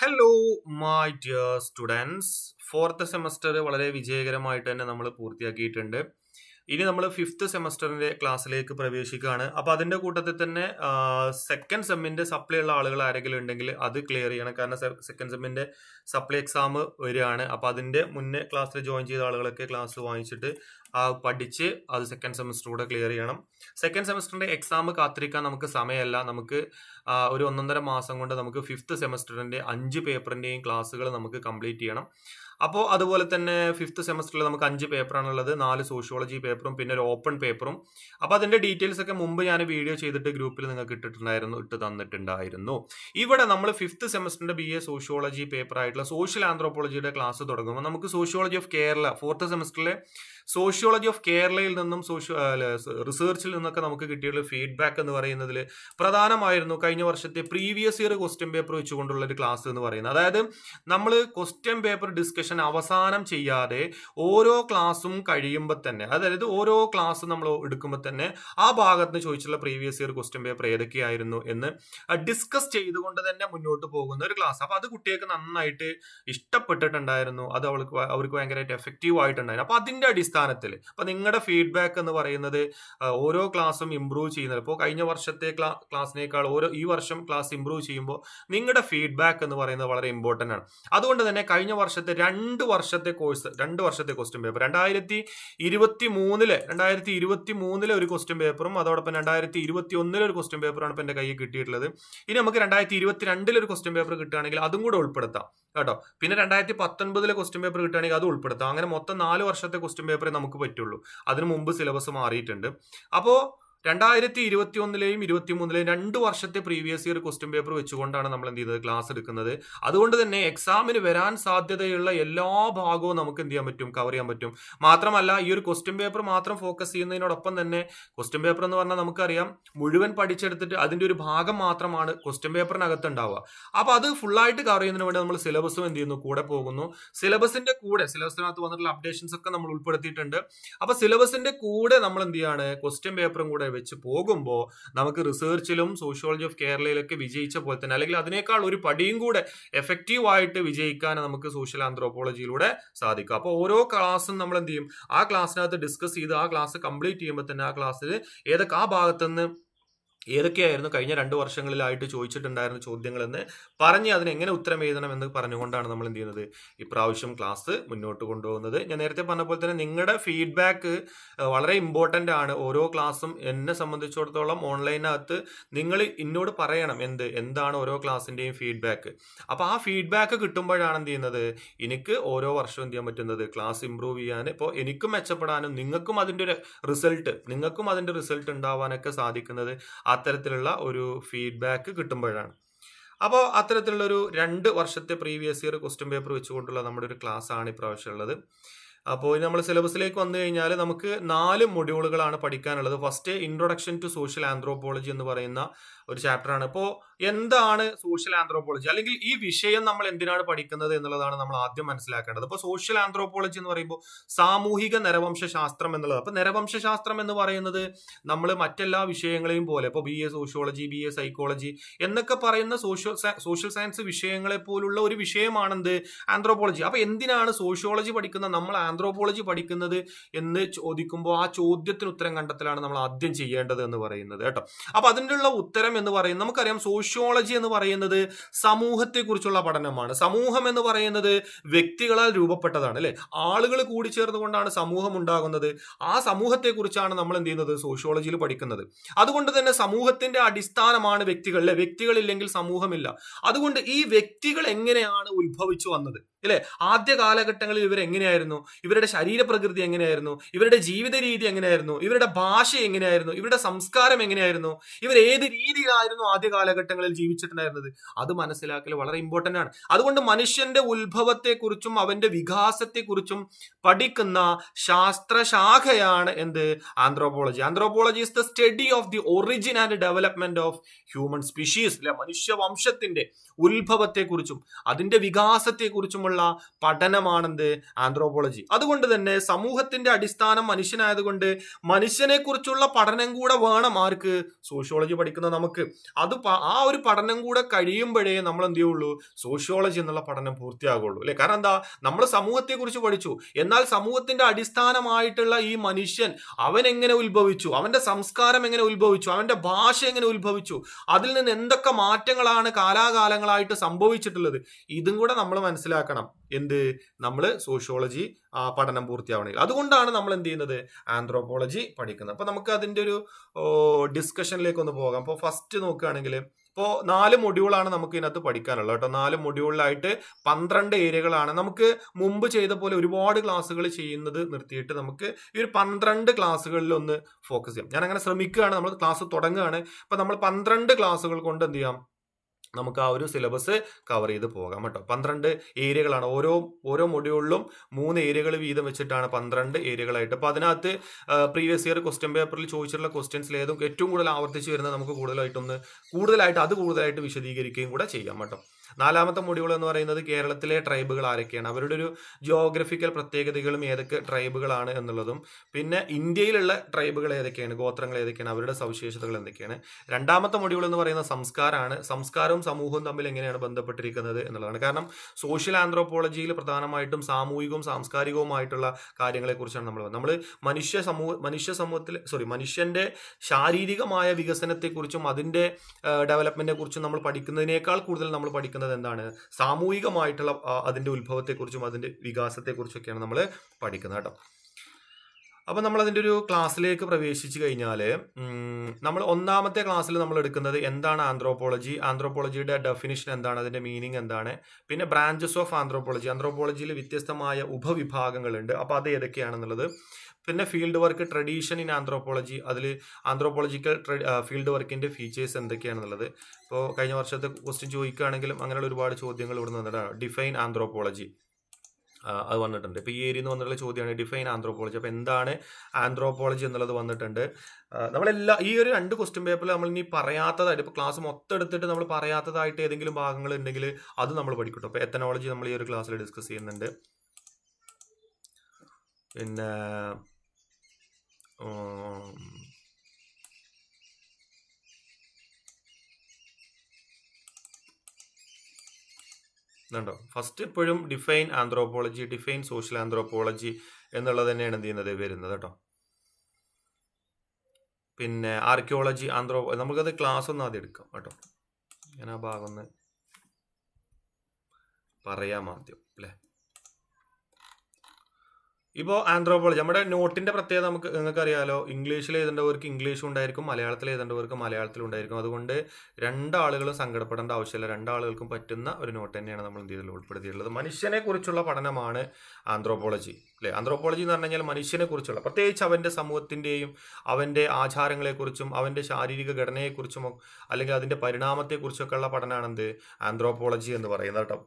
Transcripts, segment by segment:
Hello my dear students fourth semester വളരെ വിജയകരമായിട്ട് തന്നെ നമ്മൾ പൂർത്തിയാക്കിയിട്ടുണ്ട്. ഇനി നമ്മൾ ഫിഫ്ത്ത് സെമസ്റ്ററിന്റെ ക്ലാസ്സിലേക്ക് പ്രവേശിക്കുകയാണ്. അപ്പോൾ അതിന്റെ കൂട്ടത്തിൽ തന്നെ സെക്കൻഡ് സെമ്മിന്റെ സപ്ലൈ ഉള്ള ആളുകൾ ആരെങ്കിലും ഉണ്ടെങ്കിൽ അത് ക്ലിയർ ചെയ്യണം. കാരണം സെക്കൻഡ് സെമ്മിന്റെ സപ്ലൈ എക്സാം വരികയാണ്. അപ്പോൾ അതിന്റെ മുന്നേ ക്ലാസ്സിൽ ജോയിൻ ചെയ്ത ആളുകളൊക്കെ ക്ലാസ് വാങ്ങിച്ചിട്ട് പഠിച്ച് അത് സെക്കൻഡ് സെമസ്റ്റർ കൂടെ ക്ലിയർ ചെയ്യണം. സെക്കൻഡ് സെമസ്റ്ററിന്റെ എക്സാം കാത്തിരിക്കാൻ നമുക്ക് സമയമല്ല. നമുക്ക് ഒരു ഒന്നൊന്നര മാസം കൊണ്ട് നമുക്ക് ഫിഫ്ത്ത് സെമസ്റ്ററിന്റെ അഞ്ച് പേപ്പറിന്റെയും ക്ലാസ്സുകൾ നമുക്ക് കംപ്ലീറ്റ് ചെയ്യണം. അപ്പോൾ അതുപോലെ തന്നെ ഫിഫ്ത്ത് സെമസ്റ്ററിൽ നമുക്ക് അഞ്ച് പേപ്പറാണുള്ളത് നാല് സോഷ്യോളജി പേപ്പറും പിന്നെ ഒരു ഓപ്പൺ പേപ്പറും അപ്പോൾ അതിന്റെ ഡീറ്റെയിൽസ് ഒക്കെ മുമ്പ് ഞാൻ വീഡിയോ ചെയ്തിട്ട് ഗ്രൂപ്പിൽ നിങ്ങൾക്ക് ഇട്ടിട്ടുണ്ടായിരുന്നു ഇട്ട് തന്നിട്ടുണ്ടായിരുന്നു. ഇവിടെ നമ്മൾ ഫിഫ്ത്ത് സെമസ്റ്ററിന്റെ ബി എ സോഷ്യോളജി പേപ്പർ ആയിട്ടുള്ള സോഷ്യൽ ആന്ത്രോപോളജിയുടെ ക്ലാസ് തുടങ്ങുമ്പോൾ നമുക്ക് സോഷ്യോളജി ഓഫ് കേരള ഫോർത്ത് സെമസ്റ്ററിലെ സോഷ്യോളജി ഓഫ് കേരളയിൽ നിന്നും സോഷ്യോ റിസർച്ചിൽ നിന്നൊക്കെ നമുക്ക് കിട്ടിയുള്ള ഫീഡ്ബാക്ക് എന്ന് പറയുന്നതിൽ പ്രധാനമായിരുന്നു കഴിഞ്ഞ വർഷത്തെ പ്രീവിയസ് ഇയർ ക്വസ്റ്റ്യൻ പേപ്പർ വെച്ചുകൊണ്ടുള്ള ഒരു ക്ലാസ് എന്ന് പറയുന്നത്. അതായത് നമ്മൾ ക്വസ്റ്റ്യൻ പേപ്പർ ഡിസ്കഷൻ അവസാനം ചെയ്യാതെ ഓരോ ക്ലാസ്സും കഴിയുമ്പോൾ തന്നെ അതായത് ഓരോ ക്ലാസ് നമ്മൾ എടുക്കുമ്പോൾ തന്നെ ആ ഭാഗത്ത് നിന്ന് ചോദിച്ചിട്ടുള്ള പ്രീവിയസ് ഇയർ ക്വസ്റ്റ്യൻ പേപ്പർ ഏതൊക്കെയായിരുന്നു എന്ന് ഡിസ്കസ് ചെയ്തുകൊണ്ട് തന്നെ മുന്നോട്ട് പോകുന്ന ഒരു ക്ലാസ് അപ്പൊ അത് കുട്ടികൾക്ക് നന്നായിട്ട് ഇഷ്ടപ്പെട്ടിട്ടുണ്ടായിരുന്നു. അത് അവൾക്ക് അവർക്ക് ഭയങ്കരമായിട്ട് എഫക്റ്റീവ് ആയിട്ടുണ്ടായിരുന്നു. അപ്പൊ അതിന്റെ അടിസ്ഥാനത്തിൽ അപ്പൊ നിങ്ങളുടെ ഫീഡ്ബാക്ക് എന്ന് പറയുന്നത് ഓരോ ക്ലാസ്സും ഇമ്പ്രൂവ് ചെയ്യുന്നത്. ഇപ്പോൾ കഴിഞ്ഞ വർഷത്തെ ക്ലാ ക്ലാസ്സിനേക്കാൾ ഓരോ ഈ വർഷം ക്ലാസ് ഇമ്പ്രൂവ് ചെയ്യുമ്പോൾ നിങ്ങളുടെ ഫീഡ്ബാക്ക് എന്ന് പറയുന്നത് വളരെ ഇമ്പോർട്ടന്റ് ആണ്. അതുകൊണ്ട് തന്നെ കഴിഞ്ഞ വർഷത്തെ രണ്ട് വർഷത്തെ കോഴ്സ് രണ്ട് വർഷത്തെ ക്വസ്റ്റ്യൻ പേപ്പർ രണ്ടായിരത്തി ഇരുപത്തി മൂന്നിലെ രണ്ടായിരത്തി ഇരുപത്തി മൂന്നിലെ ഒരു ക്വസ്റ്റ്യൻ പേപ്പറും അതോടൊപ്പം രണ്ടായിരത്തി ഇരുപത്തി ഒന്നിലെ ഒരു ക്വസ്റ്റ്യൻ പേപ്പറാണ് ഇപ്പം എന്റെ കയ്യിൽ കിട്ടിയിട്ടുള്ളത്. ഇനി നമുക്ക് രണ്ടായിരത്തി ഇരുപത്തി രണ്ടിലെ ഒരു ക്വസ്റ്റ്യൻ പേപ്പർ കിട്ടുകയാണെങ്കിൽ അതും കൂടെ ഉൾപ്പെടുത്താം കേട്ടോ. പിന്നെ രണ്ടായിരത്തി പത്തൊൻപതിലെ ക്വസ്റ്റ്യൻ പേപ്പർ കിട്ടുകയാണെങ്കിൽ അത് ഉൾപ്പെടുത്താം. അങ്ങനെ മൊത്തം നാല് വർഷത്തെ ക്വസ്റ്റ്യൻ പേപ്പറേ നമുക്ക് പറ്റുള്ളൂ. അതിന് മുമ്പ് സിലബസ് മാറിയിട്ടുണ്ട്. അപ്പോൾ രണ്ടായിരത്തി ഇരുപത്തി ഒന്നിലെയും ഇരുപത്തി മൂന്നിലെയും രണ്ട് വർഷത്തെ പ്രീവിയസ് ഇയർ ക്വസ്റ്റ്യൻ പേപ്പർ വെച്ചുകൊണ്ടാണ് നമ്മൾ എന്ത് ചെയ്തത്? ക്ലാസ് എടുക്കുന്നത്. അതുകൊണ്ട് തന്നെ എക്സാമിന് വരാൻ സാധ്യതയുള്ള എല്ലാ ഭാഗവും നമുക്ക് എന്ത് ചെയ്യാൻ പറ്റും? കവർ ചെയ്യാൻ പറ്റും. മാത്രമല്ല ഈ ഒരു ക്വസ്റ്റ്യൻ പേപ്പർ മാത്രം ഫോക്കസ് ചെയ്യുന്നതിനോടൊപ്പം തന്നെ ക്വസ്റ്റ്യൻ പേപ്പർ എന്ന് പറഞ്ഞാൽ നമുക്കറിയാം മുഴുവൻ പഠിച്ചെടുത്തിട്ട് അതിന്റെ ഒരു ഭാഗം മാത്രമാണ് ക്വസ്റ്റ്യൻ പേപ്പറിനകത്ത് ഉണ്ടാവുക. അപ്പോൾ അത് ഫുള്ളായിട്ട് കവർ ചെയ്യുന്നതിന് വേണ്ടി നമ്മൾ സിലബസും എന്ത് ചെയ്യുന്നു? കൂടെ പോകുന്നു. സിലബസിന്റെ കൂടെ സിലബസിനകത്ത് വന്നിട്ടുള്ള അപ്ഡേഷൻസ് ഒക്കെ നമ്മൾ ഉൾപ്പെടുത്തിയിട്ടുണ്ട്. അപ്പോൾ സിലബസിന്റെ കൂടെ നമ്മൾ എന്ത് ചെയ്യാണ്? ക്വസ്റ്റ്യൻ പേപ്പറും കൂടെ വെച്ച് പോകുമ്പോൾ നമുക്ക് റിസർച്ചിലും സോഷ്യോളജി ഓഫ് കേരളയിലൊക്കെ വിജയിച്ച പോലെ തന്നെ അല്ലെങ്കിൽ അതിനേക്കാൾ ഒരു പടിയും കൂടെ എഫക്റ്റീവ് ആയിട്ട് വിജയിക്കാൻ നമുക്ക് സോഷ്യൽ ആന്ത്രോപോളജിയിലൂടെ സാധിക്കും. അപ്പോൾ ഓരോ ക്ലാസ്സും നമ്മൾ എന്ത് ചെയ്യും? ആ ക്ലാസ്സിനകത്ത് ഡിസ്കസ് ചെയ്ത് ആ ക്ലാസ് കംപ്ലീറ്റ് ചെയ്യുമ്പോൾ തന്നെ ആ ക്ലാസ്സിൽ ഏതൊക്കെ ആ ഭാഗത്തുനിന്ന് ഏതൊക്കെയായിരുന്നു കഴിഞ്ഞ രണ്ട് വർഷങ്ങളിലായിട്ട് ചോദിച്ചിട്ടുണ്ടായിരുന്ന ചോദ്യങ്ങളെന്ന് പറഞ്ഞ് അതിന് എങ്ങനെ ഉത്തരം എഴുതണം എന്ന് പറഞ്ഞുകൊണ്ടാണ് നമ്മൾ എന്ത് ചെയ്യുന്നത്? ഇപ്രാവശ്യം ക്ലാസ് മുന്നോട്ട് കൊണ്ടുപോകുന്നത്. ഞാൻ നേരത്തെ പറഞ്ഞ പോലെ തന്നെ നിങ്ങളുടെ ഫീഡ്ബാക്ക് വളരെ ഇമ്പോർട്ടന്റ് ആണ്. ഓരോ ക്ലാസ്സും എന്നെ സംബന്ധിച്ചിടത്തോളം ഓൺലൈനകത്ത് നിങ്ങൾ എന്നോട് പറയണം എന്ത് എന്താണ് ഓരോ ക്ലാസ്സിന്റെയും ഫീഡ്ബാക്ക് അപ്പോൾ ആ ഫീഡ്ബാക്ക് കിട്ടുമ്പോഴാണ് എന്ത് ചെയ്യുന്നത്? എനിക്ക് ഓരോ വർഷവും എന്ത് ചെയ്യാൻ പറ്റുന്നത്? ക്ലാസ് ഇമ്പ്രൂവ് ചെയ്യാൻ. ഇപ്പോൾ എനിക്കും മെച്ചപ്പെടാനും നിങ്ങൾക്കും അതിന്റെ ഒരു റിസൾട്ട് നിങ്ങൾക്കും അതിന്റെ റിസൾട്ട് ഉണ്ടാവാനൊക്കെ സാധിക്കുന്നത് അത്തരത്തിലുള്ള ഒരു ഫീഡ്ബാക്ക് കിട്ടുമ്പോഴാണ്. അപ്പോൾ അത്തരത്തിലുള്ള ഒരു രണ്ട് വർഷത്തെ പ്രീവിയസ് ഇയർ ക്വസ്റ്റ്യൻ പേപ്പർ വെച്ചുകൊണ്ടുള്ള നമ്മുടെ ഒരു ക്ലാസ് ആണ് ഇപ്രാവശ്യം ഉള്ളത്. അപ്പോൾ നമ്മൾ സിലബസിലേക്ക് വന്നു കഴിഞ്ഞാൽ നമുക്ക് നാല് മൊഡ്യൂളുകളാണ് പഠിക്കാനുള്ളത്. First introduction to social anthropology എന്ന് പറയുന്ന ഒരു ചാപ്റ്ററാണ് ഇപ്പോൾ എന്താണ് സോഷ്യൽ ആന്ത്രോപോളജി അല്ലെങ്കിൽ ഈ വിഷയം നമ്മൾ എന്തിനാണ് പഠിക്കുന്നത് എന്നുള്ളതാണ് നമ്മൾ ആദ്യം മനസ്സിലാക്കേണ്ടത്. അപ്പോൾ സോഷ്യൽ ആന്ത്രോപോളജി എന്ന് പറയുമ്പോൾ സാമൂഹിക നരവംശ ശാസ്ത്രം എന്നുള്ളത്. അപ്പോൾ നരവംശ ശാസ്ത്രം എന്ന് പറയുന്നത് നമ്മൾ മറ്റെല്ലാ വിഷയങ്ങളെയും പോലെ ഇപ്പോൾ B A sociology B A psychology എന്നൊക്കെ പറയുന്ന സോഷ്യോ സോഷ്യൽ സയൻസ് വിഷയങ്ങളെ പോലുള്ള ഒരു വിഷയമാണെന്ത്? ആന്ത്രോപോളജി അപ്പോൾ എന്തിനാണ് സോഷ്യോളജി പഠിക്കുന്നത് നമ്മൾ ആന്ത്രോപോളജി പഠിക്കുന്നത് എന്ന് ചോദിക്കുമ്പോൾ ആ ചോദ്യത്തിന് ഉത്തരം കണ്ടെത്തലാണ് നമ്മൾ ആദ്യം ചെയ്യേണ്ടത് എന്ന് പറയുന്നത് കേട്ടോ. അപ്പോൾ അതിനുള്ള ഉത്തരം എന്ന് പറയുന്നത് നമുക്കറിയാം സോഷ്യോളജി എന്ന് പറയുന്നത് സമൂഹത്തെക്കുറിച്ചുള്ള പഠനമാണ്. സമൂഹം എന്ന് പറയുന്നത് വ്യക്തികളാൽ രൂപപ്പെട്ടതാണ് അല്ലെ? ആളുകൾ കൂടി ചേർന്നുകൊണ്ടാണ് സമൂഹം ഉണ്ടാകുന്നത്. ആ സമൂഹത്തെക്കുറിച്ചാണ് നമ്മൾ എന്ത് ചെയ്യുന്നത്? സോഷ്യോളജിയിൽ പഠിക്കുന്നത്. അതുകൊണ്ട് തന്നെ സമൂഹത്തിന്റെ അടിസ്ഥാനമാണ് വ്യക്തികൾ അല്ലെ? വ്യക്തികളില്ലെങ്കിൽ സമൂഹമില്ല. അതുകൊണ്ട് ഈ വ്യക്തികൾ എങ്ങനെയാണ് ഉത്ഭവിച്ചു വന്നത്? അല്ലെ? ആദ്യ കാലഘട്ടങ്ങളിൽ ഇവർ എങ്ങനെയായിരുന്നു? ഇവരുടെ ശരീരപ്രകൃതി എങ്ങനെയായിരുന്നു? ഇവരുടെ ജീവിത രീതി എങ്ങനെയായിരുന്നു? ഇവരുടെ ഭാഷ എങ്ങനെയായിരുന്നു? ഇവരുടെ സംസ്കാരം എങ്ങനെയായിരുന്നു? ഇവർ ഏത് രീതിയിലായിരുന്നു ആദ്യ കാലഘട്ടങ്ങളിൽ ജീവിച്ചിട്ടുണ്ടായിരുന്നത്? അത് മനസ്സിലാക്കൽ വളരെ ഇമ്പോർട്ടന്റ് ആണ്. അതുകൊണ്ട് മനുഷ്യന്റെ ഉത്ഭവത്തെക്കുറിച്ചും അവന്റെ വികാസത്തെക്കുറിച്ചും പഠിക്കുന്ന ശാസ്ത്രശാഖയാണ് എന്ത്? Anthropology anthropology is the study of the origin and development of human species അല്ലെ? മനുഷ്യവംശത്തിന്റെ ഉത്ഭവത്തെക്കുറിച്ചും അതിന്റെ വികാസത്തെക്കുറിച്ചുമുള്ള കുറിച്ചുമുള്ള പഠനമാണെന്ത്? ആന്ത്രോപോളജി അതുകൊണ്ട് തന്നെ സമൂഹത്തിന്റെ അടിസ്ഥാനം മനുഷ്യനായതുകൊണ്ട് മനുഷ്യനെ കുറിച്ചുള്ള പഠനം കൂടെ വേണം ആർക്ക്? സോഷ്യോളജി പഠിക്കുന്ന നമുക്ക്. അത് ആ ഒരു പഠനം കൂടെ കഴിയുമ്പോഴേ നമ്മൾ എന്ത് ചെയ്യുള്ളൂ? സോഷ്യോളജി എന്നുള്ള പഠനം പൂർത്തിയാകുള്ളൂ. അല്ലെ? കാരണം എന്താ? നമ്മൾ സമൂഹത്തെ കുറിച്ച് പഠിച്ചു. എന്നാൽ സമൂഹത്തിന്റെ അടിസ്ഥാനമായിട്ടുള്ള ഈ മനുഷ്യൻ അവൻ എങ്ങനെ ഉത്ഭവിച്ചു? അവന്റെ സംസ്കാരം എങ്ങനെ ഉത്ഭവിച്ചു? അവന്റെ ഭാഷ എങ്ങനെ ഉത്ഭവിച്ചു? അതിൽ നിന്ന് എന്തൊക്കെ മാറ്റങ്ങളാണ് കാലാകാലങ്ങളായിട്ട് സംഭവിച്ചിട്ടുള്ളത്? ഇതും കൂടെ നമ്മൾ മനസ്സിലാക്കണം. എന്ത്? നമ്മൾ സോഷ്യോളജി പഠനം പൂർത്തിയാവണമെങ്കിൽ. അതുകൊണ്ടാണ് നമ്മൾ എന്ത് ചെയ്യുന്നത്? ആന്ത്രോപോളജി പഠിക്കുന്നത്. അപ്പൊ നമുക്ക് അതിന്റെ ഒരു ഡിസ്കഷനിലേക്ക് ഒന്ന് പോകാം. അപ്പോൾ ഫസ്റ്റ് നോക്കുകയാണെങ്കിൽ ഇപ്പോൾ നാല് മൊഡ്യൂളാണ് നമുക്ക് ഇതിനകത്ത് പഠിക്കാനുള്ളത് കേട്ടോ. നാല് മൊഡ്യൂളിലായിട്ട് പന്ത്രണ്ട് ഏരിയകളാണ് നമുക്ക് മുമ്പ് ചെയ്ത പോലെ ഒരുപാട് ക്ലാസ്സുകൾ ചെയ്യുന്നത് നിർത്തിയിട്ട് നമുക്ക് ഈ ഒരു പന്ത്രണ്ട് ക്ലാസ്സുകളിൽ ഒന്ന് ഫോക്കസ് ചെയ്യാം. ഞാൻ അങ്ങനെ ശ്രമിക്കുകയാണ്. നമ്മൾ ക്ലാസ് തുടങ്ങുകയാണ്. ഇപ്പം നമ്മൾ പന്ത്രണ്ട് ക്ലാസ്സുകൾ കൊണ്ട് എന്ത് ചെയ്യാം? നമുക്ക് ആ ഒരു സിലബസ് കവർ ചെയ്ത് പോകാം കേട്ടോ. പന്ത്രണ്ട് ഏരിയകളാണ്. ഓരോ ഓരോ മൊഡ്യൂളിലും മൂന്ന് ഏരിയകൾ വീതം വെച്ചിട്ടാണ് പന്ത്രണ്ട് ഏരിയകളായിട്ട്. അപ്പോൾ അതിനകത്ത് പ്രീവിയസ് ഇയർ ക്വസ്റ്റ്യൻ പേപ്പറിൽ ചോദിച്ചിട്ടുള്ള ക്വസ്റ്റ്യൻസിൽ ഏതും ഏറ്റവും കൂടുതൽ ആവർത്തിച്ച് വരുന്നത് നമുക്ക് കൂടുതലായിട്ടൊന്ന് കൂടുതലായിട്ട് അത് കൂടുതലായിട്ട് വിശദീകരിക്കുകയും കൂടെ ചെയ്യാം കേട്ടോ. നാലാമത്തെ മൊഡ്യൂൾ എന്ന് പറയുന്നത് കേരളത്തിലെ ട്രൈബുകൾ ആരൊക്കെയാണ്? അവരുടെ ഒരു ജിയോഗ്രഫിക്കൽ പ്രത്യേകതകളും ഏതൊക്കെ ട്രൈബുകളാണ് എന്നുള്ളതും പിന്നെ ഇന്ത്യയിലുള്ള ട്രൈബുകൾ ഏതൊക്കെയാണ്? ഗോത്രങ്ങൾ ഏതൊക്കെയാണ്? അവരുടെ സവിശേഷതകൾ എന്തൊക്കെയാണ്? രണ്ടാമത്തെ മൊഡ്യൂൾ എന്ന് പറയുന്ന സംസ്കാരമാണ് സംസ്കാരവും സമൂഹവും തമ്മിൽ എങ്ങനെയാണ് ബന്ധപ്പെട്ടിരിക്കുന്നത് എന്നുള്ളതാണ്. കാരണം സോഷ്യൽ ആന്ത്രോപോളജിയിൽ പ്രധാനമായിട്ടും സാമൂഹികവും സാംസ്കാരികവുമായിട്ടുള്ള കാര്യങ്ങളെക്കുറിച്ചാണ് നമ്മൾ നമ്മൾ മനുഷ്യ സമൂഹ മനുഷ്യ സമൂഹത്തിൽ സോറി മനുഷ്യന്റെ ശാരീരികമായ വികസനത്തെക്കുറിച്ചും അതിന്റെ ഡെവലപ്മെന്റിനെ കുറിച്ചും നമ്മൾ പഠിക്കുന്നതിനേക്കാൾ കൂടുതൽ നമ്മൾ പഠിക്കുന്നത് എന്താണ്? സാമൂഹികമായിട്ടുള്ള അതിന്റെ ഉത്ഭവത്തെക്കുറിച്ചും അതിന്റെ വികാസത്തെക്കുറിച്ചൊക്കെയാണ് നമ്മൾ പഠിക്കുന്നത് കേട്ടോ. അപ്പൊ നമ്മൾ അതിന്റെ ഒരു ക്ലാസ്സിലേക്ക് പ്രവേശിച്ചു കഴിഞ്ഞാൽ നമ്മൾ ഒന്നാമത്തെ ക്ലാസ്സിൽ നമ്മൾ എടുക്കുന്നത് എന്താണ് ആന്ത്രോപോളജി? ആന്ത്രോപോളജിയുടെ ഡെഫിനിഷൻ എന്താണ്? അതിന്റെ മീനിങ് എന്താണ്? പിന്നെ ബ്രാഞ്ചസ് ഓഫ് ആന്ത്രോപോളജി ആന്ത്രോപോളജിയിൽ വ്യത്യസ്തമായ ഉപവിഭാഗങ്ങളുണ്ട്. അപ്പോൾ അത് ഏതൊക്കെയാണെന്നുള്ളത് പിന്നെ field work tradition in anthropology. അതിൽ ആന്ത്രോപോളജിക്കൽ ഫീൽഡ് വർക്കിന്റെ ഫീച്ചേഴ്സ് എന്തൊക്കെയാണെന്നുള്ളത്. ഇപ്പോൾ കഴിഞ്ഞ വർഷത്തെ ക്വസ്റ്റ്യൻ ചോദിക്കുകയാണെങ്കിലും അങ്ങനെയുള്ള ഒരുപാട് ചോദ്യങ്ങൾ ഇവിടെ നിന്നിട്ടാണ് ഡിഫൈൻ ആന്ത്രോപോളജി. അത് വന്നിട്ടുണ്ട്. ഇപ്പോൾ ഈ ഏരിയയിൽ നിന്ന് വന്നിട്ടുള്ള ചോദ്യമാണ് ഡിഫൈൻ ആന്ത്രോപോളജി. അപ്പോൾ എന്താണ് ആന്ത്രോപോളജി എന്നുള്ളത് വന്നിട്ടുണ്ട്. നമ്മളെല്ലാ ഈ ഒരു രണ്ട് ക്വസ്റ്റ്യൻ പേപ്പറിൽ നമ്മൾ ഇനി പറയാത്തതായിട്ട് ഇപ്പോൾ ക്ലാസ് മൊത്തം എടുത്തിട്ട് നമ്മൾ പറയാത്തതായിട്ട് ഏതെങ്കിലും ഭാഗങ്ങൾ ഉണ്ടെങ്കിൽ അത് നമ്മൾ പഠിക്കട്ടോ. അപ്പോൾ എത്തനോളജി നമ്മൾ ഈ ഒരു ക്ലാസ്സിൽ ഡിസ്കസ് ചെയ്യുന്നുണ്ട്. പിന്നെ ഇതുണ്ടോ ഫസ്റ്റ് എപ്പോഴും define anthropology define social anthropology എന്നുള്ളത് തന്നെയാണ് എന്ത് ചെയ്യുന്നത്? വരുന്നത് കേട്ടോ. പിന്നെ ആർക്കിയോളജി ആന്ത്രോ നമുക്കത് ക്ലാസ് ഒന്ന് ആദ്യം എടുക്കാം കേട്ടോ. ഞാൻ ആ ഭാഗം ഒന്ന് പറയാം ആദ്യം അല്ലേ? ഇപ്പോൾ ആന്ത്രോപോളജി നമ്മുടെ നോട്ടിന്റെ പ്രത്യേകത നമുക്ക് നിങ്ങൾക്ക് അറിയാലോ ഇംഗ്ലീഷിൽ എഴുതേണ്ടവർക്ക് ഇംഗ്ലീഷും ഉണ്ടായിരിക്കും മലയാളത്തിൽ എഴുതേണ്ടവർക്ക് മലയാളത്തിലും ഉണ്ടായിരിക്കും. അതുകൊണ്ട് രണ്ടാളുകളും സങ്കടപ്പെടേണ്ട ആവശ്യമില്ല. രണ്ടാളുകൾക്കും പറ്റുന്ന ഒരു നോട്ട് തന്നെയാണ് നമ്മൾ ചെയ്തത് ഉൾപ്പെടുത്തിയിട്ടുള്ളത്. മനുഷ്യനെ കുറിച്ചുള്ള പഠനമാണ് ആന്ത്രോപോളജി അല്ലേ? ആന്ത്രോപോളജി എന്ന് പറഞ്ഞു കഴിഞ്ഞാൽ മനുഷ്യനെ കുറിച്ചുള്ള പ്രത്യേകിച്ച് അവന്റെ സമൂഹത്തിന്റെയും അവന്റെ ആചാരങ്ങളെക്കുറിച്ചും അവന്റെ ശാരീരിക ഘടനയെക്കുറിച്ചും അല്ലെങ്കിൽ അതിന്റെ പരിണാമത്തെക്കുറിച്ചൊക്കെ ഉള്ള പഠനമാണ് എന്ത് ആന്ത്രോപോളജി എന്ന് പറയുന്നത് കേട്ടോ.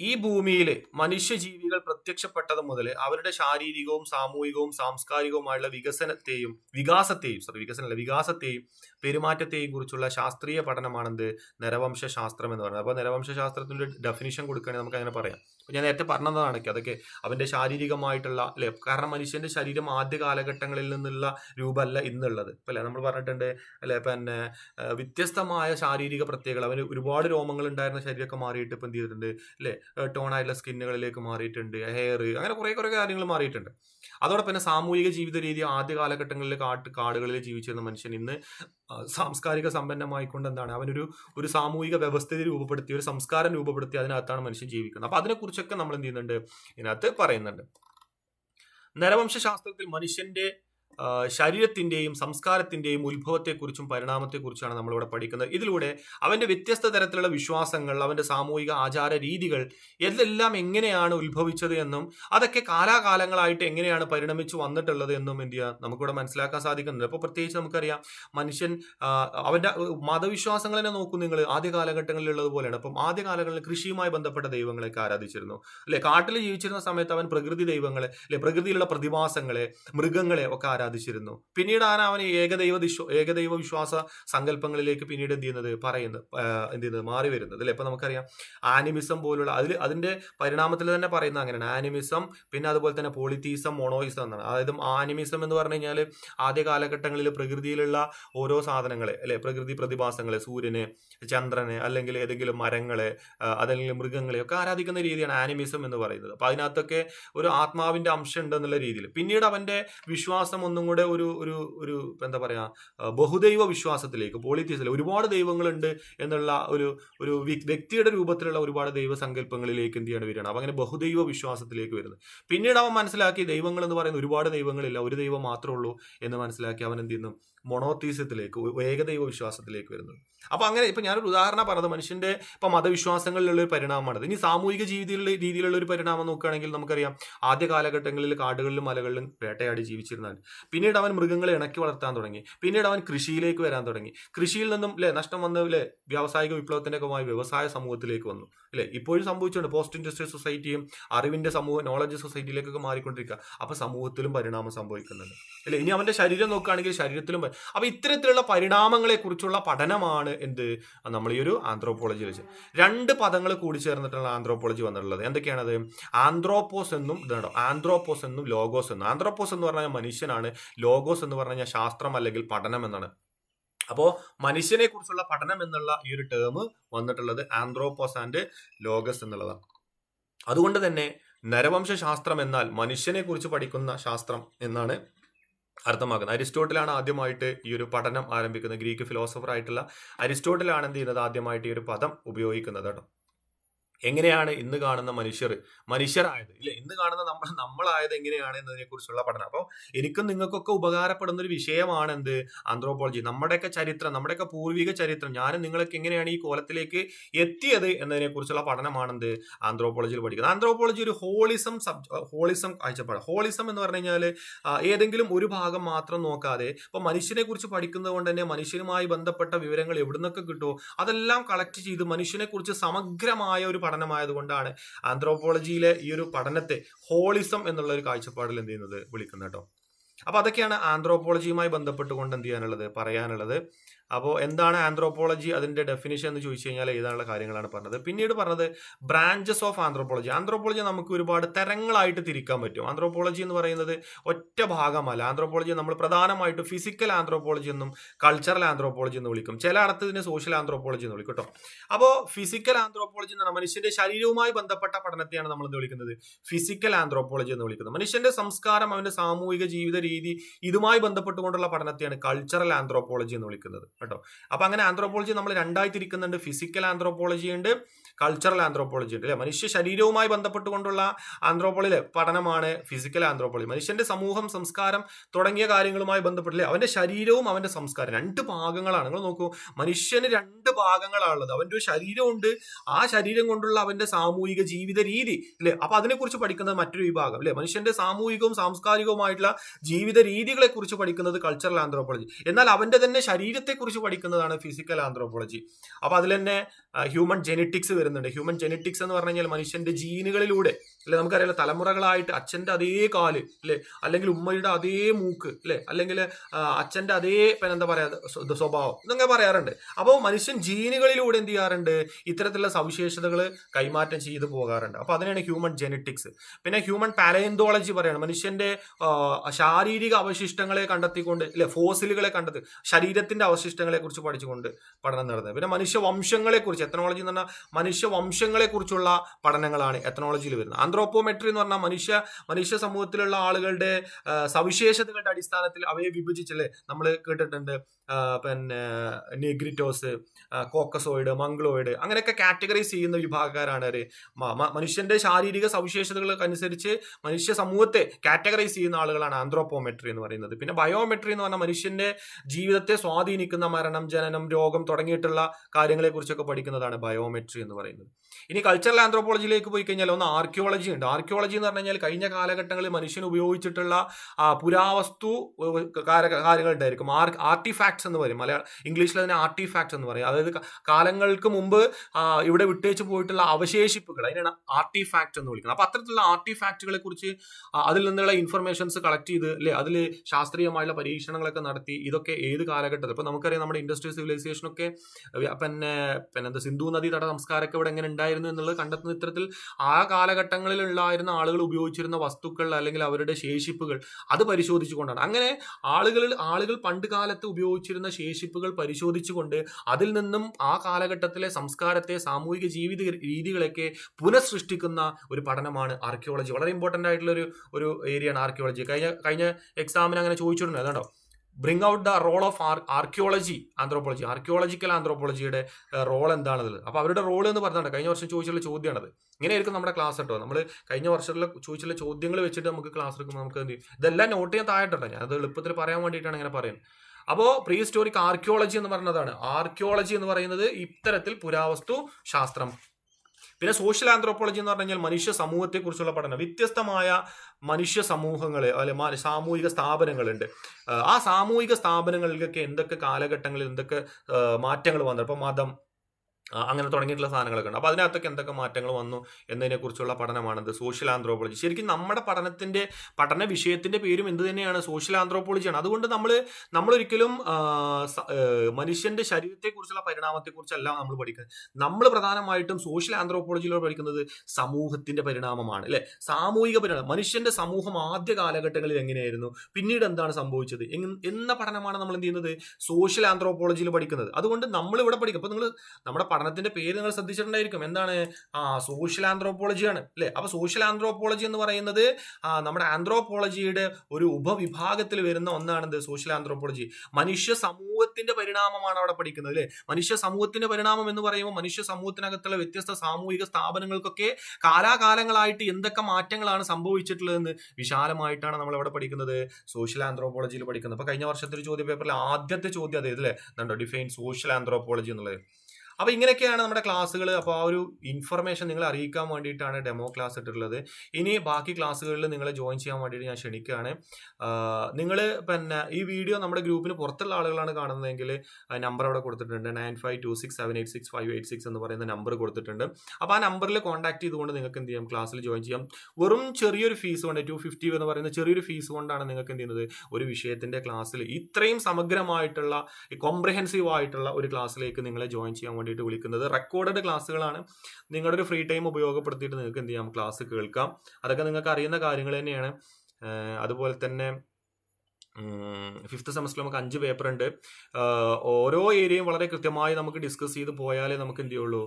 ഈ ഭൂമിയിൽ മനുഷ്യജീവികൾ പ്രത്യക്ഷപ്പെട്ടത് മുതൽ അവരുടെ ശാരീരികവും സാമൂഹികവും സാംസ്കാരികവുമായുള്ള വികസനത്തെയും വികാസത്തെയും സോറി വികസനമല്ല വികാസത്തെയും പെരുമാറ്റത്തെയും കുറിച്ചുള്ള ശാസ്ത്രീയ പഠനമാണെന്ത്? നരവംശ ശാസ്ത്രം എന്ന് പറയുന്നത്. അപ്പോൾ നരവംശ ശാസ്ത്രത്തിന്റെ ഡെഫിനിഷൻ കൊടുക്കുകയാണെങ്കിൽ നമുക്ക് അങ്ങനെ പറയാം. ഞാൻ നേരത്തെ പറഞ്ഞതാണ് അതൊക്കെ അവന്റെ ശാരീരികമായിട്ടുള്ള അല്ലെ? കാരണം മനുഷ്യന്റെ ശരീരം ആദ്യ കാലഘട്ടങ്ങളിൽ നിന്നുള്ള രൂപമല്ല ഇന്നുള്ളത്. ഇപ്പൊ അല്ലെ? നമ്മൾ പറഞ്ഞിട്ടുണ്ട് അല്ലെ? പിന്നെ വ്യത്യസ്തമായ ശാരീരിക പ്രത്യേകത അവന് ഒരുപാട് രോമങ്ങൾ ഉണ്ടായിരുന്ന ശരീരമൊക്കെ മാറിയിട്ട് ഇപ്പം എന്ത് ചെയ്തിട്ടുണ്ട്? അല്ലെ? ടോണായിട്ടുള്ള സ്കിന്നുകളിലേക്ക് മാറിയിട്ടുണ്ട്. ഹെയർ അങ്ങനെ കുറെ കുറെ കാര്യങ്ങൾ മാറിയിട്ടുണ്ട്. അതോടൊപ്പം തന്നെ സാമൂഹിക ജീവിത രീതി ആദ്യ കാലഘട്ടങ്ങളിൽ കാട്ട് കാടുകളിൽ ജീവിച്ചിരുന്ന മനുഷ്യൻ ഇന്ന് സാംസ്കാരിക സമ്പന്നമായിക്കൊണ്ട് എന്താണ്? അവനൊരു ഒരു സാമൂഹിക വ്യവസ്ഥിതി രൂപപ്പെടുത്തി ഒരു സംസ്കാരം രൂപപ്പെടുത്തി അതിനകത്താണ് മനുഷ്യൻ ജീവിക്കുന്നത്. അപ്പൊ അതിനെക്കുറിച്ചൊക്കെ നമ്മൾ എന്ത് ചെയ്യുന്നുണ്ട്? ഇതിനകത്ത് പറയുന്നുണ്ട്. നരവംശാസ്ത്രത്തിൽ മനുഷ്യന്റെ ആ, ശരീരത്തിന്റെയും സംസ്കാരത്തിന്റെയും ഉത്ഭവത്തെക്കുറിച്ചും പരിണാമത്തെക്കുറിച്ചാണ് നമ്മളിവിടെ പഠിക്കുന്നത്. ഇതിലൂടെ അവന്റെ വ്യത്യസ്ത തരത്തിലുള്ള വിശ്വാസങ്ങൾ അവന്റെ സാമൂഹിക ആചാര രീതികൾ ഇതെല്ലാം എങ്ങനെയാണ് ഉത്ഭവിച്ചത് എന്നും അതൊക്കെ കാലാകാലങ്ങളായിട്ട് എങ്ങനെയാണ് പരിണമിച്ചു വന്നിട്ടുള്ളത് എന്നും എന്ത് ചെയ്യുക നമുക്കിവിടെ മനസ്സിലാക്കാൻ സാധിക്കുന്നുണ്ട്. അപ്പോൾ പ്രത്യേകിച്ച് നമുക്കറിയാം മനുഷ്യൻ അവന്റെ മതവിശ്വാസങ്ങൾ തന്നെ നോക്കൂ നിങ്ങൾ. ആദ്യ കാലഘട്ടങ്ങളിലുള്ളത് പോലെയാണ്. അപ്പം ആദ്യ കാലങ്ങളിൽ കൃഷിയുമായി ബന്ധപ്പെട്ട ദൈവങ്ങളെയൊക്കെ ആരാധിച്ചിരുന്നു. അല്ലെ? കാട്ടിൽ ജീവിച്ചിരുന്ന സമയത്ത് അവൻ പ്രകൃതി ദൈവങ്ങളെ അല്ലെ? പ്രകൃതിയിലുള്ള പ്രതിഭാസങ്ങളെ മൃഗങ്ങളെ ഒക്കെ ആരാധിച്ചു ആരാധിച്ചിരുന്നു. പിന്നീടാണ് അവൻ ഏകദൈവ വിശ്വ ഏകദൈവ വിശ്വാസ സങ്കല്പങ്ങളിലേക്ക് പിന്നീട് എന്ത് ചെയ്യുന്നത്? പറയുന്നത്. എന്ത് ചെയ്യുന്നത്? മാറി വരുന്നത് അല്ലെ? ഇപ്പൊ നമുക്കറിയാം. ആനിമിസം പോലുള്ള അതിൽ അതിന്റെ പരിണാമത്തിൽ തന്നെ പറയുന്നത് അങ്ങനെയാണ്. ആനിമിസം പിന്നെ അതുപോലെ തന്നെ പോളിത്തീസം മോണോയിസം എന്നാണ്. അതായത് ആനിമിസം എന്ന് പറഞ്ഞു കഴിഞ്ഞാൽ ആദ്യ കാലഘട്ടങ്ങളിൽ പ്രകൃതിയിലുള്ള ഓരോ സാധനങ്ങളെ അല്ലെ? പ്രകൃതി പ്രതിഭാസങ്ങളെ സൂര്യനെ ചന്ദ്രനെ അല്ലെങ്കിൽ ഏതെങ്കിലും മരങ്ങളെ അതല്ലെങ്കിൽ മൃഗങ്ങളെ ഒക്കെ ആരാധിക്കുന്ന രീതിയാണ് ആനിമിസം എന്ന് പറയുന്നത്. അപ്പൊ അതിനകത്തൊക്കെ ഒരു ആത്മാവിന്റെ അംശം ഉണ്ടെന്നുള്ള രീതിയിൽ. പിന്നീട് അവന്റെ വിശ്വാസം ഒന്നും കൂടെ ഒരു ഒരു ഒരു എന്താ പറയാ ബഹുദൈവ വിശ്വാസത്തിലേക്ക് പോളിത്തീസിൽ ഒരുപാട് ദൈവങ്ങളുണ്ട് എന്നുള്ള ഒരു ഒരു വ്യക്തിയുടെ രൂപത്തിലുള്ള ഒരുപാട് ദൈവസങ്കല്പങ്ങളിലേക്ക് എന്ത് ചെയ്യാണ് വരികയാണ്? അപ്പം അങ്ങനെ ബഹുദൈവ വിശ്വാസത്തിലേക്ക് വരുന്നത്. പിന്നീട് അവൻ മനസ്സിലാക്കി ദൈവങ്ങൾ എന്ന് പറയുന്ന ഒരുപാട് ദൈവങ്ങളില്ല ഒരു ദൈവം മാത്രമേ ഉള്ളൂ എന്ന് മനസ്സിലാക്കി അവൻ എന്ത് ചെയ്യുന്നു? മൊണോത്തീസത്തിലേക്ക് ഏകദൈവ വിശ്വാസത്തിലേക്ക് വരുന്നത്. അപ്പൊ അങ്ങനെ ഇപ്പൊ ഞാനൊരു ഉദാഹരണം പറഞ്ഞത് മനുഷ്യന്റെ ഇപ്പൊ മതവിശ്വാസങ്ങളിലുള്ള ഒരു പരിണാമമാണ്. ഇനി സാമൂഹിക ജീവിതത്തിലുള്ള രീതിയിലുള്ള ഒരു പരിണാമം നോക്കുകയാണെങ്കിൽ നമുക്കറിയാം ആദ്യ കാലഘട്ടങ്ങളിൽ കാടുകളിലും മലകളിലും വേട്ടയാടി ജീവിച്ചിരുന്നാൽ പിന്നീട് അവൻ മൃഗങ്ങളെ ഇണക്കി വളർത്താൻ തുടങ്ങി. പിന്നീട് അവൻ കൃഷിയിലേക്ക് വരാൻ തുടങ്ങി. കൃഷിയിൽ നിന്നും അല്ലെ നഷ്ടം വന്നു വ്യാവസായിക വിപ്ലവത്തിന്റെ ഒക്കെ വ്യവസായ സമൂഹത്തിലേക്ക് വന്നു. അല്ലെ? ഇപ്പോഴും സംഭവിച്ചുകൊണ്ട് പോസ്റ്റ് ഇൻഡസ്ട്രിയൽ സൊസൈറ്റിയും അറിവിന്റെ സമൂഹ നോളജ് സൊസൈറ്റിയിലേക്കൊക്കെ മാറിക്കൊണ്ടിരിക്കുക അപ്പൊ സമൂഹത്തിലും പരിണാമം സംഭവിക്കുന്നുണ്ട്. അല്ലെ? ഇനി അവന്റെ ശരീരം നോക്കുകയാണെങ്കിൽ ശരീരത്തിലും അപ്പൊ ഇത്തരത്തിലുള്ള പരിണാമങ്ങളെ കുറിച്ചുള്ള പഠനമാണ് എന്ത്? നമ്മൾ ഈ ഒരു ആന്ത്രോപോളജി വെച്ച്. രണ്ട് പദങ്ങൾ കൂടി ചേർന്നിട്ടുള്ള ആന്ത്രോപോളജി വന്നിട്ടുള്ളത് എന്തൊക്കെയാണത്? ആന്ത്രോപോസ് എന്നും ആന്ത്രോപോസ് എന്നും ലോഗോസ് എന്നും. ആന്ത്രോപോസ് എന്ന് പറഞ്ഞാൽ മനുഷ്യനാണ്. ലോഗോസ് എന്ന് പറഞ്ഞാൽ ശാസ്ത്രം അല്ലെങ്കിൽ പഠനം എന്നാണ്. അപ്പോൾ മനുഷ്യനെ കുറിച്ചുള്ള പഠനം എന്നുള്ള ഈ ഒരു ടേം വന്നിട്ടുള്ളത് ആന്ത്രോപോസ് ആൻഡ് ലോഗസ് എന്നുള്ളതാണ്. അതുകൊണ്ട് തന്നെ നരവംശ ശാസ്ത്രം എന്നാൽ മനുഷ്യനെ കുറിച്ച് പഠിക്കുന്ന ശാസ്ത്രം എന്നാണ് അർത്ഥമാക്കുന്നത്. അരിസ്റ്റോട്ടിലാണ് ആദ്യമായിട്ട് ഈ ഒരു പഠനം ആരംഭിക്കുന്നത്. ഗ്രീക്ക് ഫിലോസഫർ ആയിട്ടുള്ള അരിസ്റ്റോട്ടിലാണ് എന്ത് ചെയ്യുന്നത്? ആദ്യമായിട്ട് ഈ ഒരു പദം ഉപയോഗിക്കുന്നത് കേട്ടോ. എങ്ങനെയാണ് ഇന്ന് കാണുന്ന മനുഷ്യർ? മനുഷ്യരായത്. ഇല്ല ഇന്ന് കാണുന്ന നമ്മൾ നമ്മളായത് എങ്ങനെയാണ് എന്നതിനെ കുറിച്ചുള്ള പഠനം. അപ്പോൾ എനിക്കും നിങ്ങൾക്കൊക്കെ ഉപകാരപ്പെടുന്ന ഒരു വിഷയമാണ് എന്ത്? ആന്ത്രോപോളജി നമ്മുടെയൊക്കെ ചരിത്രം നമ്മുടെയൊക്കെ പൂർവിക ചരിത്രം. ഞാനും നിങ്ങളൊക്കെ എങ്ങനെയാണ് ഈ കോലത്തിലേക്ക് എത്തിയത് എന്നതിനെ കുറിച്ചുള്ള പഠനമാണെന്ത് ആന്ത്രോപോളജിയിൽ പഠിക്കുന്നത്. ആന്ത്രോപോളജി ഒരു ഹോളിസം സബ് ഹോളിസം കാഴ്ചപ്പാട്. ഹോളിസം എന്ന് പറഞ്ഞു കഴിഞ്ഞാൽ ഏതെങ്കിലും ഒരു ഭാഗം മാത്രം നോക്കാതെ ഇപ്പൊ മനുഷ്യനെ കുറിച്ച് പഠിക്കുന്നത് കൊണ്ട് തന്നെ മനുഷ്യനുമായി ബന്ധപ്പെട്ട വിവരങ്ങൾ എവിടുന്നൊക്കെ കിട്ടുമോ അതെല്ലാം കളക്ട് ചെയ്ത് മനുഷ്യനെ കുറിച്ച് സമഗ്രമായ ഒരു പഠനമായതുകൊണ്ടാണ് ആന്ത്രോപോളജിയിലെ ഈ ഒരു പഠനത്തെ ഹോളിസം എന്നുള്ള ഒരു കാഴ്ചപ്പാടിൽ എന്ത് ചെയ്യുന്നത്? വിളിക്കുന്നത് കേട്ടോ. അപ്പൊ അതൊക്കെയാണ് ആന്ത്രോപോളജിയുമായി ബന്ധപ്പെട്ടുകൊണ്ട് എന്ത് ചെയ്യാനുള്ളത്? പറയാനുള്ളത് അപ്പോൾ എന്താണ് ആന്ത്രോപോളജി അതിന്റെ ഡെഫിനിഷൻ എന്ന് ചോദിച്ചു കഴിഞ്ഞാൽ ഏതാണുള്ള കാര്യങ്ങളാണ് പറഞ്ഞത്. പിന്നീട് പറഞ്ഞത് ബ്രാഞ്ചസ് ഓഫ് ആന്ത്രോപോളജി ആന്ത്രോപോളജി നമുക്ക് ഒരുപാട് തരങ്ങളായിട്ട് തിരിക്കാൻ പറ്റും. ആന്ത്രോപോളജി എന്ന് പറയുന്നത് ഒറ്റ ഭാഗമല്ല. ആന്ത്രോപോളജി നമ്മൾ പ്രധാനമായിട്ട് ഫിസിക്കൽ ആന്ത്രോപോളജി എന്നും കൾച്ചറൽ ആന്ത്രോപോളജി എന്ന് വിളിക്കും. ചില അർത്ഥത്തിന് സോഷ്യൽ ആന്ത്രോപോളജി എന്ന് വിളിക്കും കേട്ടോ. അപ്പോൾ ഫിസിക്കൽ ആന്ത്രോപോളജി എന്ന് പറഞ്ഞാൽ മനുഷ്യന്റെ ശരീരവുമായി ബന്ധപ്പെട്ട പഠനത്തെയാണ് നമ്മൾ എന്ത് വിളിക്കുന്നത്. ഫിസിക്കൽ ആന്ത്രോപോളജി എന്ന് വിളിക്കുന്നത്. മനുഷ്യന്റെ സംസ്കാരം അവന്റെ സാമൂഹിക ജീവിത രീതി ഇതുമായി ബന്ധപ്പെട്ടുകൊണ്ടുള്ള പഠനത്തെയാണ് കൾച്ചറൽ ആന്ത്രോപോളജി എന്ന് വിളിക്കുന്നത്. കേട്ടോ. അപ്പൊ അങ്ങനെ ആന്ത്രോപോളജി നമ്മൾ രണ്ടായി തിരിക്കുന്നുണ്ട് ഫിസിക്കൽ ആന്ത്രോപോളജി ഉണ്ട്. കൾച്ചറൽ ആന്ത്രോപോളജി ഉണ്ട് അല്ലെ? മനുഷ്യ ശരീരവുമായി ബന്ധപ്പെട്ടുകൊണ്ടുള്ള ആന്ത്രോപോളിയിലെ പഠനമാണ് ഫിസിക്കൽ ആന്ത്രോപോളജി മനുഷ്യന്റെ സമൂഹം സംസ്കാരം തുടങ്ങിയ കാര്യങ്ങളുമായി ബന്ധപ്പെട്ടില്ലേ അവന്റെ ശരീരവും അവന്റെ സംസ്കാരം രണ്ട് ഭാഗങ്ങളാണ്. നിങ്ങൾ നോക്കൂ മനുഷ്യന് രണ്ട് ഭാഗങ്ങളാണുള്ളത് അവന്റെ ഒരു ശരീരമുണ്ട്. ആ ശരീരം കൊണ്ടുള്ള അവന്റെ സാമൂഹിക ജീവിത രീതി അല്ലെ? അപ്പൊ അതിനെക്കുറിച്ച് പഠിക്കുന്നത് മറ്റൊരു വിഭാഗം അല്ലെ? മനുഷ്യന്റെ സാമൂഹികവും സാംസ്കാരികവുമായിട്ടുള്ള ജീവിത രീതികളെ കുറിച്ച് പഠിക്കുന്നത് കൾച്ചറൽ ആന്ത്രോപോളജി എന്നാൽ അവന്റെ തന്നെ ശരീരത്തെ കുറിച്ച് പഠിക്കുന്നതാണ് ഫിസിക്കൽ ആന്ത്രോപോളജി അപ്പൊ അതിൽ തന്നെ ഹ്യൂമൻ ജെനറ്റിക്സ് വരുന്നുണ്ട്. ഹ്യൂമൻ ജെനറ്റിക്സ് എന്ന് പറഞ്ഞു കഴിഞ്ഞാൽ മനുഷ്യന്റെ ജീനുകളിലൂടെ അല്ലെ? നമുക്കറിയാലോ തലമുറകളായിട്ട് അച്ഛന്റെ അതേ കാൽ അല്ലെ? അല്ലെങ്കിൽ ഉമ്മയുടെ അതേ മൂക്ക് അല്ലെ? അല്ലെങ്കിൽ അച്ഛന്റെ അതേ പിന്നെ എന്താ പറയാ സ്വഭാവം ഇതൊക്കെ പറയാറുണ്ട്. അപ്പോൾ മനുഷ്യൻ ജീനുകളിലൂടെ എന്ത് ചെയ്യാറുണ്ട്? ഇത്തരത്തിലുള്ള സവിശേഷതകൾ കൈമാറ്റം ചെയ്തു പോകാറുണ്ട്. അപ്പൊ അതിനാണ് ഹ്യൂമൻ ജെനറ്റിക്സ് പിന്നെ ഹ്യൂമൻ പാലയന്തോളജി പറയാണ്. മനുഷ്യന്റെ ശാരീരിക അവശിഷ്ടങ്ങളെ കണ്ടെത്തിക്കൊണ്ട് അല്ലെ? ഫോസിലുകളെ കണ്ടെത്തി ശരീരത്തിന്റെ അവശിഷ്ടങ്ങളെ കുറിച്ച് പഠിച്ചുകൊണ്ട് പഠനം നടത്തുന്നത് പിന്നെ മനുഷ്യ വംശങ്ങളെ കുറിച്ച് എത്തനോളജി എന്ന് പറഞ്ഞാൽ മനുഷ്യ വംശങ്ങളെ കുറിച്ചുള്ള പഠനങ്ങളാണ് എത്തനോളജിയിൽ വരുന്നത്. ആന്ത്രോപ്പോമെട്രി എന്ന് പറഞ്ഞാൽ മനുഷ്യ മനുഷ്യ സമൂഹത്തിലുള്ള ആളുകളുടെ സവിശേഷതകളുടെ അടിസ്ഥാനത്തിൽ അവയെ വിഭജിച്ചല്ലേ നമ്മൾ കേട്ടിട്ടുണ്ട്. പിന്നെ നെഗ്രിറ്റോസ് കോക്കസോയിഡ് മംഗ്ലോയിഡ് അങ്ങനെയൊക്കെ കാറ്റഗറൈസ് ചെയ്യുന്ന വിഭാഗക്കാരാണ് അവർ മനുഷ്യന്റെ ശാരീരിക സവിശേഷതകൾക്ക് അനുസരിച്ച് മനുഷ്യ സമൂഹത്തെ കാറ്റഗറൈസ് ചെയ്യുന്ന ആളുകളാണ് ആന്ത്രോപ്പോമെട്രി എന്ന് പറയുന്നത്. പിന്നെ ബയോമെട്രി എന്ന് പറഞ്ഞാൽ മനുഷ്യന്റെ ജീവിതത്തെ സ്വാധീനിക്കുന്ന മരണം ജനനം രോഗം തുടങ്ങിയിട്ടുള്ള കാര്യങ്ങളെ കുറിച്ചൊക്കെ പഠിക്കുന്നതാണ് ബയോമെട്രി എന്ന് പറയുന്നത്. ഇനി കൾച്ചറൽ ആന്ത്രോപോളജിയിലേക്ക് പോയി കഴിഞ്ഞാൽ ഒന്ന് ആർക്കിയോളജി ഉണ്ട്. ആർക്കിയോളജി എന്ന് പറഞ്ഞു കഴിഞ്ഞാൽ കഴിഞ്ഞ കാലഘട്ടങ്ങളിൽ മനുഷ്യൻ ഉപയോഗിച്ചിട്ടുള്ള പുരാവസ്തു കാര്യങ്ങൾ ഉണ്ടായിരിക്കും ആർ ആർട്ടിഫാക്ട് ഫാക്ട്സ് എന്ന് പറയും. മലയാളം ഇംഗ്ലീഷിൽ അതിനെ ആർട്ടി ഫാക്ട്സ് എന്ന് പറയും. അതായത് കാലങ്ങൾക്ക് മുമ്പ് ഇവിടെ വിട്ടേച്ച് പോയിട്ടുള്ള അവശേഷിപ്പുകൾ അതിനാണ് ആർട്ടി ഫാക്ട് എന്ന് വിളിക്കുന്നത്. അപ്പൊ അത്തരത്തിലുള്ള ആർട്ടി ഫാക്ടുകളെ കുറിച്ച് അതിൽ നിന്നുള്ള ഇൻഫർമേഷൻസ് കളക്ട് ചെയ്ത് അല്ലെ അതിൽ ശാസ്ത്രീയമായുള്ള പരീക്ഷണങ്ങളൊക്കെ നടത്തി ഇതൊക്കെ ഏത് കാലഘട്ടത്തിൽ? ഇപ്പൊ നമുക്കറിയാം നമ്മുടെ ഇൻഡസ്ട്രിയൽ സിവിലൈസേഷൻ ഒക്കെ പിന്നെ എന്താ സിന്ധു നദി തട സംസ്കാരമൊക്കെ ഇവിടെ എങ്ങനെ ഉണ്ടായിരുന്നു എന്നുള്ളത് കണ്ടെത്തുന്ന ഇത്തരത്തിൽ ആ കാലഘട്ടങ്ങളിൽ ഉണ്ടായിരുന്ന ആളുകൾ ഉപയോഗിച്ചിരുന്ന വസ്തുക്കൾ അല്ലെങ്കിൽ അവരുടെ ശേഷിപ്പുകൾ അത് പരിശോധിച്ചുകൊണ്ടാണ്. അങ്ങനെ ആളുകൾ ആളുകൾ പണ്ട് കാലത്ത് ഉപയോഗിച്ചിരുന്ന ശേഷിപ്പുകൾ പരിശോധിച്ചുകൊണ്ട് അതിൽ നിന്നും ആ കാലഘട്ടത്തിലെ സംസ്കാരത്തെ സാമൂഹിക ജീവിത രീതികളൊക്കെ പുനഃസൃഷ്ടിക്കുന്ന ഒരു പഠനമാണ് ആർക്കിയോളജി വളരെ ഇമ്പോർട്ടന്റ് ആയിട്ടുള്ള ഒരു ഒരു ഏരിയയാണ് ആർക്കിയോളജി കഴിഞ്ഞ കഴിഞ്ഞ എക്സാമിന് അങ്ങനെ ചോദിച്ചിട്ടുണ്ട്. അതുകൊണ്ടോ bring out the role of archaeology anthropology archaeological ആന്ത്രോപോളജിയുടെ role എന്താണെന്നുള്ളത് അപ്പോൾ അവരുടെ റോൾ എന്ന് പറഞ്ഞാൽ കഴിഞ്ഞ വർഷം ചോദിച്ചുള്ള ചോദ്യമാണത്. ഇങ്ങനെയായിരിക്കും നമ്മുടെ ക്ലാസ് കേട്ടോ നമ്മൾ കഴിഞ്ഞ വർഷത്തിലെ ചോദിച്ചുള്ള ചോദ്യങ്ങൾ വെച്ചിട്ട് നമുക്ക് ക്ലാസ് എടുക്കുമ്പോൾ നമുക്ക് എന്ത് ഇതെല്ലാം നോട്ട് ചെയ്യാൻ താഴെട്ടോ ഞാൻ അത് എളുപ്പത്തിൽ പറയാൻ വേണ്ടിയിട്ടാണ് ഇങ്ങനെ പറയുന്നത്. അപ്പോൾ പ്രീ ഹിസ്റ്റോറിക് ആർക്കിയോളജി എന്ന് പറഞ്ഞതാണ്. ആർക്കിയോളജി എന്ന് പറയുന്നത് ഇത്തരത്തിൽ പുരാവസ്തു ശാസ്ത്രം. പിന്നെ സോഷ്യൽ ആന്ത്രോപോളജി എന്ന് പറഞ്ഞാൽ മനുഷ്യ സമൂഹത്തെക്കുറിച്ചുള്ള പഠനം. വ്യത്യസ്തമായ മനുഷ്യ സമൂഹങ്ങളെ അല്ലെ സാമൂഹിക സ്ഥാപനങ്ങളുണ്ട്. ആ, സാമൂഹിക സ്ഥാപനങ്ങളിലൊക്കെ എന്തൊക്കെ കാലഘട്ടങ്ങളിൽ എന്തൊക്കെ മാറ്റങ്ങൾ വന്നു? ഇപ്പം മതം അങ്ങനെ തുടങ്ങിയിട്ടുള്ള സാധനങ്ങളൊക്കെ ഉണ്ട്. അപ്പോൾ അതിനകത്തൊക്കെ എന്തൊക്കെ മാറ്റങ്ങൾ വന്നു എന്നതിനെക്കുറിച്ചുള്ള പഠനമാണിത് സോഷ്യൽ ആന്ത്രോപോളജി ശരിക്കും നമ്മുടെ പഠനത്തിന്റെ പഠന വിഷയത്തിന്റെ പേരും എന്ത് തന്നെയാണ്? സോഷ്യൽ ആന്ത്രോപോളജിയാണ് അതുകൊണ്ട് നമ്മൾ നമ്മളൊരിക്കലും മനുഷ്യന്റെ ശരീരത്തെക്കുറിച്ചുള്ള പരിണാമത്തെക്കുറിച്ചല്ല നമ്മൾ പഠിക്കുന്നത്. നമ്മൾ പ്രധാനമായിട്ടും സോഷ്യൽ ആന്ത്രോപോളജിയിലൂടെ പഠിക്കുന്നത് സമൂഹത്തിന്റെ പരിണാമമാണ് അല്ലേ? സാമൂഹിക പരിണാമം. മനുഷ്യന്റെ സമൂഹം ആദ്യ കാലഘട്ടങ്ങളിൽ എങ്ങനെയായിരുന്നു? പിന്നീട് എന്താണ് സംഭവിച്ചത്? എന്ന പഠനമാണ് നമ്മൾ എന്ത് ചെയ്യുന്നത്? സോഷ്യൽ ആന്ത്രോപോളജിയിൽ പഠിക്കുന്നത്. അതുകൊണ്ട് നമ്മളിവിടെ പഠിക്കും. അപ്പോൾ നിങ്ങൾ നമ്മുടെ പഠനത്തിന്റെ പേര് നിങ്ങൾ ശ്രദ്ധിച്ചിട്ടുണ്ടായിരിക്കും. എന്താണ്? ആ സോഷ്യൽ ആന്ത്രോപോളജിയാണ് അല്ലെ? അപ്പൊ സോഷ്യൽ ആന്ത്രോപോളജി എന്ന് പറയുന്നത് നമ്മുടെ ആന്ത്രോപോളജിയുടെ ഒരു ഉപവിഭാഗത്തിൽ വരുന്ന ഒന്നാണ് എന്ത്? സോഷ്യൽ ആന്ത്രോപോളജി മനുഷ്യ സമൂഹത്തിന്റെ പരിണാമമാണ് അവിടെ പഠിക്കുന്നത് അല്ലെ? മനുഷ്യ സമൂഹത്തിന്റെ പരിണാമം എന്ന് പറയുമ്പോൾ മനുഷ്യ സമൂഹത്തിനകത്തുള്ള വ്യത്യസ്ത സാമൂഹിക സ്ഥാപനങ്ങൾക്കൊക്കെ കാലാകാലങ്ങളായിട്ട് എന്തൊക്കെ മാറ്റങ്ങളാണ് സംഭവിച്ചിട്ടുള്ളതെന്ന് വിശാലമായിട്ടാണ് നമ്മൾ ഇവിടെ പഠിക്കുന്നത് സോഷ്യൽ ആന്ത്രോപോളജിയിൽ പഠിക്കുന്നത്. അപ്പൊ കഴിഞ്ഞ വർഷത്തെ ഒരു ചോദ്യ പേപ്പറിൽ ആദ്യത്തെ ചോദ്യം അതെ അല്ലേ? ഡിഫൈൻ സോഷ്യൽ ആന്ത്രോപോളജി എന്നുള്ളത്. അപ്പൊ ഇങ്ങനെയൊക്കെയാണ് നമ്മുടെ ക്ലാസ്സുകൾ അപ്പോൾ ആ ഒരു ഇൻഫർമേഷൻ നിങ്ങൾ അറിയിക്കാൻ വേണ്ടിയിട്ടാണ് ഡെമോ ക്ലാസ് ഇട്ടിട്ടുള്ളത്. ഇനി ബാക്കി ക്ലാസ്സുകളിൽ നിങ്ങളെ ജോയിൻ ചെയ്യാൻ വേണ്ടിയിട്ട് ഞാൻ ക്ഷണിക്കുകയാണ്. നിങ്ങൾ പിന്നെ ഈ വീഡിയോ നമ്മുടെ ഗ്രൂപ്പിന് പുറത്തുള്ള ആളുകളാണ് കാണുന്നതെങ്കിൽ നമ്പർ അവിടെ കൊടുത്തിട്ടുണ്ട്. Nine five two six seven eight six five eight six എന്ന് പറയുന്ന നമ്പർ കൊടുത്തിട്ടുണ്ട്. അപ്പോൾ ആ നമ്പറിൽ കോൺടാക്ട് ചെയ്തുകൊണ്ട് നിങ്ങൾക്ക് എന്ത് ചെയ്യാം? ക്ലാസ്സിൽ ജോയിൻ ചെയ്യാം. വെറും ചെറിയൊരു ഫീസ് കൊണ്ട് ടു ഫിഫ്റ്റി എന്ന് പറയുന്ന ചെറിയൊരു ഫീസ് കൊണ്ടാണ് നിങ്ങൾക്ക് എന്ത് ചെയ്യുന്നത്? ഒരു വിഷയത്തിന്റെ ക്ലാസ്സിൽ ഇത്രയും സമഗ്രമായിട്ടുള്ള കോംപ്രഹെൻസീവ് ആയിട്ടുള്ള ഒരു ക്ലാസ്സിലേക്ക് നിങ്ങളെ ജോയിൻ ചെയ്യാൻ വേണ്ടിയിട്ട് വിളിക്കുന്നത്. റെക്കോർഡഡ് ക്ലാസ്സുകളാണ്. നിങ്ങളുടെ ഒരു ഫ്രീ ടൈം ഉപയോഗപ്പെടുത്തിയിട്ട് നിങ്ങൾക്ക് എന്ത് ചെയ്യാം? ക്ലാസ് കേൾക്കാം. അതൊക്കെ നിങ്ങൾക്ക് അറിയുന്ന കാര്യങ്ങൾ തന്നെയാണ്. അതുപോലെ തന്നെ ഫിഫ്ത്ത് സെമസ്റ്റർ നമുക്ക് അഞ്ച് പേപ്പർ ഉണ്ട്. ഓരോ ഏരിയയും വളരെ കൃത്യമായി നമുക്ക് ഡിസ്കസ് ചെയ്ത് പോയാലേ നമുക്ക് എന്ത് ചെയ്യുള്ളൂ?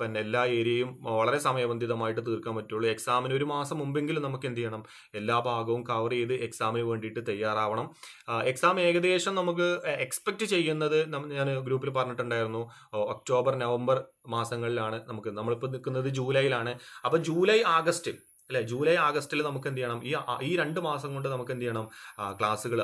പിന്നെ എല്ലാ ഏരിയയും വളരെ സമയബന്ധിതമായിട്ട് തീർക്കാൻ പറ്റുള്ളൂ. എക്സാമിന് ഒരു മാസം മുമ്പെങ്കിലും നമുക്ക് എന്ത് ചെയ്യണം? എല്ലാ ഭാഗവും കവർ ചെയ്ത് എക്സാമിന് വേണ്ടിയിട്ട് തയ്യാറാവണം. എക്സാം ഏകദേശം നമുക്ക് എക്സ്പെക്ട് ചെയ്യുന്നത് ഞാൻ ഗ്രൂപ്പിൽ പറഞ്ഞിട്ടുണ്ടായിരുന്നു. ഒക്ടോബർ നവംബർ മാസങ്ങളിലാണ് നമുക്ക് നമ്മളിപ്പോൾ നിൽക്കുന്നത് ജൂലൈയിലാണ്. അപ്പോൾ ജൂലൈ ആഗസ്റ്റ് അല്ലെ? ജൂലൈ ആഗസ്റ്റിൽ നമുക്ക് എന്ത് ചെയ്യണം ഈ ഈ രണ്ട് മാസം കൊണ്ട് നമുക്ക് എന്ത് ചെയ്യണം ക്ലാസ്സുകൾ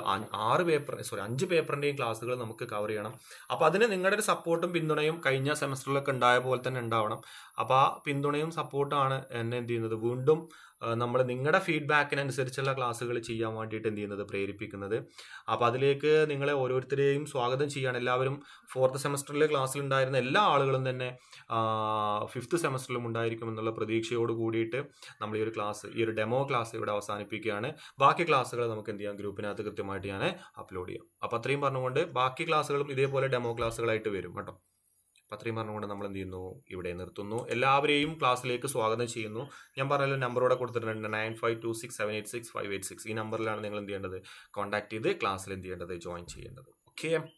ആറ് പേപ്പർ സോറി അഞ്ച് പേപ്പറിന്റെയും ക്ലാസ്സുകൾ നമുക്ക് കവർ ചെയ്യണം. അപ്പോൾ അതിന് നിങ്ങളുടെ ഒരു സപ്പോർട്ടും പിന്തുണയും കഴിഞ്ഞ സെമസ്റ്ററിലൊക്കെ ഉണ്ടായ പോലെ തന്നെ ഉണ്ടാവണം. അപ്പോൾ ആ പിന്തുണയും സപ്പോർട്ടാണ് എന്നെ എന്ത് ചെയ്യുന്നത് വീണ്ടും നമ്മൾ നിങ്ങളുടെ ഫീഡ്ബാക്കിനനുസരിച്ചുള്ള ക്ലാസ്സുകൾ ചെയ്യാൻ വേണ്ടിയിട്ട് എന്ത് ചെയ്യുന്നത്? പ്രേരിപ്പിക്കുന്നത്. അപ്പോൾ അതിലേക്ക് നിങ്ങളെ ഓരോരുത്തരെയും സ്വാഗതം ചെയ്യാണ്. എല്ലാവരും ഫോർത്ത് സെമസ്റ്ററിലെ ക്ലാസ്സിൽ ഉണ്ടായിരുന്ന എല്ലാ ആളുകളും തന്നെ ഫിഫ്ത്ത് സെമസ്റ്ററിലും ഉണ്ടായിരിക്കും എന്നുള്ള പ്രതീക്ഷയോട് കൂടിയിട്ട് നമ്മൾ ഈ ഒരു ക്ലാസ് ഈ ഒരു ഡെമോ ക്ലാസ് ഇവിടെ അവസാനിപ്പിക്കുകയാണ്. ബാക്കി ക്ലാസ്സുകൾ നമുക്ക് എന്ത് ചെയ്യാം? ഗ്രൂപ്പിനകത്ത് കൃത്യമായിട്ട് ഞാൻ അപ്ലോഡ് ചെയ്യാം. അപ്പോൾ അത്രയും പറഞ്ഞുകൊണ്ട് ബാക്കി ക്ലാസ്സുകളും ഇതേപോലെ ഡെമോ ക്ലാസ്സുകളായിട്ട് വരും കേട്ടോ. അപ്പം അത്രയും പറഞ്ഞുകൊണ്ട് നമ്മൾ എന്ത് ചെയ്യുന്നു ഇവിടെ നിർത്തുന്നു. എല്ലാവരെയും ക്ലാസ്സിലേക്ക് സ്വാഗതം ചെയ്യുന്നു. ഞാൻ പറഞ്ഞല്ലോ നമ്പർ കൂടെ കൊടുത്തിട്ടുണ്ട് nine five two six seven eight six five eight six. ഈ നമ്പറിലാണ് നിങ്ങൾ എന്ത് ചെയ്യേണ്ടത്? കോൺടാക്ട് ചെയ്ത് ക്ലാസ്സിൽ എന്ത് ചെയ്യേണ്ടത്? ജോയിൻ ചെയ്യേണ്ടത്. ഓക്കെ?